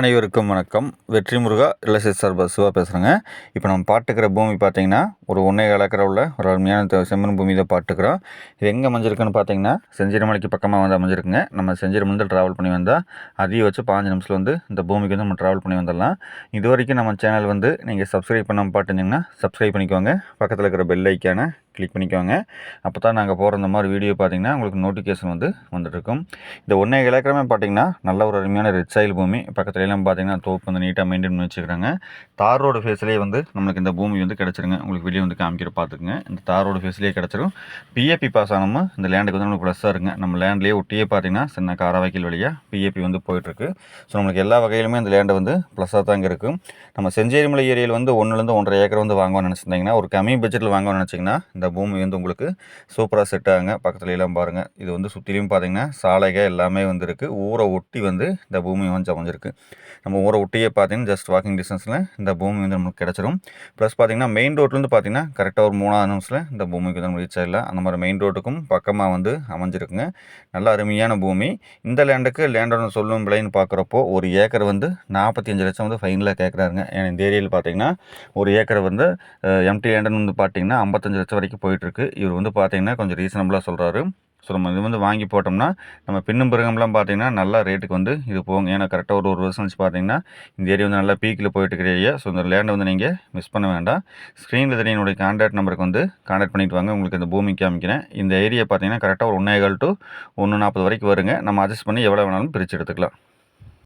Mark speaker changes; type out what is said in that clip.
Speaker 1: அனைவருக்கும் வணக்கம். வெற்றி முருகா ரிலசேஸ் சார்பா சிவா பேசுகிறேங்க இப்போ நம்ம பாட்டுக்கிற பூமி பார்த்தீங்கன்னா ஒரு ஒன்றே கலக்கிற உள்ள ஒரு அருமையான செம்மன் பூமி தான் பாட்டுக்கிறோம். இது எங்கே அமைஞ்சிருக்குன்னு பார்த்தீங்கன்னா செஞ்சிரமலைக்கு பக்கமாக வந்து அமைஞ்சிருக்குங்க. நம்ம செஞ்சிரமலை ட்ராவல் பண்ணி வந்தால் அதையும் வச்சு பாஞ்சு நிமிஷத்தில் வந்து இந்த பூமிக்கு வந்து நம்ம ட்ராவல் பண்ணி வந்துடலாம். இது வரைக்கும் நம்ம சேனல் வந்து நீங்கள் சப்ஸ்கிரைப் பண்ணாமல் பார்த்துருந்தீங்கன்னா சப்ஸ்கிரைப் பண்ணிக்கோங்க. பக்கத்தில் இருக்கிற பெல் ஐக்கான கிளிக் பண்ணிக்கோங்க. அப்போ தான் நாங்கள் போகிற இந்த மாதிரி வீடியோ பார்த்தீங்கன்னா உங்களுக்கு நோட்டிஃபிகேஷன் வந்து வந்துட்டுருக்கும். இந்த ஒன்றே ஏக்கரமே பார்த்தீங்கன்னா நல்ல ஒரு அருமையான ரெட் சைல் பூமி. பக்கத்துல எல்லாம் பார்த்தீங்கன்னா தோப்பு வந்து நீட்டாக மெயின்டைன் பண்ணி வச்சுக்கிறாங்க. தார் ரோடு ஃபேஸ்லேயே வந்து நம்மளுக்கு இந்த பூமி வந்து கிடச்சிருங்க. உங்களுக்கு வெளியே வந்து காமிக்கிற பார்த்துக்குங்க இந்த தார் ரோடு ஃபேஸ்லேயே கிடச்சிரும். பிஏபி பாஸ் ஆனமும் இந்த லேண்டுக்கு வந்து நம்மளுக்கு ப்ளஸ்ஸாக இருங்க. நம்ம லேண்ட்லேயே ஒட்டியே பார்த்தீங்கன்னா சின்ன காரவாய்க்கல் வழியாக பிஏபி வந்து போயிட்டுருக்கு. ஸோ நம்மளுக்கு எல்லா வகையிலுமே இந்த லேண்டை வந்து ப்ளஸ்ஸாக தாங்க இருக்கும் நம்ம செஞ்சேரிமலை ஏரியாவில் வந்து ஒன்றுலேருந்து ஒன்றரை ஏக்கர் வந்து வாங்குவோம்னு நினச்சிருந்தீங்கன்னா ஒரு கம்மி பட்ஜெட்டில் வாங்குவோம்னு நினச்சிங்கன்னா இந்த பூமி வந்து உங்களுக்கு சூப்பராக செட் ஆகுங்க. பக்கத்துல எல்லாம் பாருங்கள் இது வந்து சுற்றிலையும் பார்த்தீங்கன்னா சாலைகள் எல்லாமே வந்துருக்கு. ஊரை ஒட்டி வந்து இந்த பூமி வந்து அமைஞ்சிருக்கு. நம்ம ஊரை ஒட்டியே பார்த்தீங்கன்னா ஜஸ்ட் வாக்கிங் டிஸ்டன்ஸில் இந்த பூமி வந்து நமக்கு கிடச்சிரும். ப்ளஸ் பார்த்தீங்கன்னா மெயின் ரோட்லேருந்து பார்த்தீங்கன்னா கரெக்டாக ஒரு மூணாவது நிமிஷத்தில் இந்த பூமிக்கு வந்து நம்ம ரீச் ஆகிடலாம் அந்த மாதிரி மெயின் ரோட்டுக்கும் பக்கமாக வந்து அமைஞ்சிருக்குங்க. நல்ல அருமையான பூமி. இந்த லேண்டுக்கு லேண்டோட சொல்லும் விலைன்னு பார்க்குறப்போ ஒரு ஏக்கர் வந்து நாற்பத்தி அஞ்சு லட்சம் வந்து ஃபைனலாக கேட்குறாருங்க ஏன்னா இந்த ஏரியாவில் பார்த்தீங்கன்னா ஒரு ஏக்கர் வந்து எம்டி லேண்டுன்னு வந்து பார்த்தீங்கன்னா ஐம்பத்தஞ்சு லட்சம் வரைக்கும் வரைக்கும் போயிட்டுருக்கு. இவர் வந்து பார்த்தீங்கன்னா கொஞ்சம் ரீசனபுளாக சொல்கிறாரு ஸோ நம்ம இது வந்து வாங்கி போட்டோம்னா நம்ம பின்னும் பிறகம்லாம் பார்த்தீங்கன்னா நல்லா ரேட்டுக்கு வந்து இது போகும். ஏன்னா கரெக்டாக ஒரு ஒரு வருஷம் வச்சு பார்த்தீங்கன்னா இந்த ஏரியா வந்து நல்லா பீக்கில் போயிட்டு இருக்கிற ஏரியா ஸோ இந்த லேண்டை வந்து நீங்கள் மிஸ் பண்ண வேண்டாம். ஸ்க்ரீனில் தெரிய என்னுடைய கான்டாக்ட் நம்பருக்கு வந்து கான்டாக்ட் பண்ணிட்டு வாங்க. உங்களுக்கு இந்த பூமி காமிக்கிறேன். இந்த ஏரியா பார்த்தீங்கன்னா கரெக்டாக ஒரு ஒன்றே கால் டு ஒன்று நாற்பது வரைக்கும் வருங்க. நம்ம அட்ஜஸ்ட் பண்ணி எவ்வளோ வேணாலும் பிரித்து எடுத்துக்கலாம்.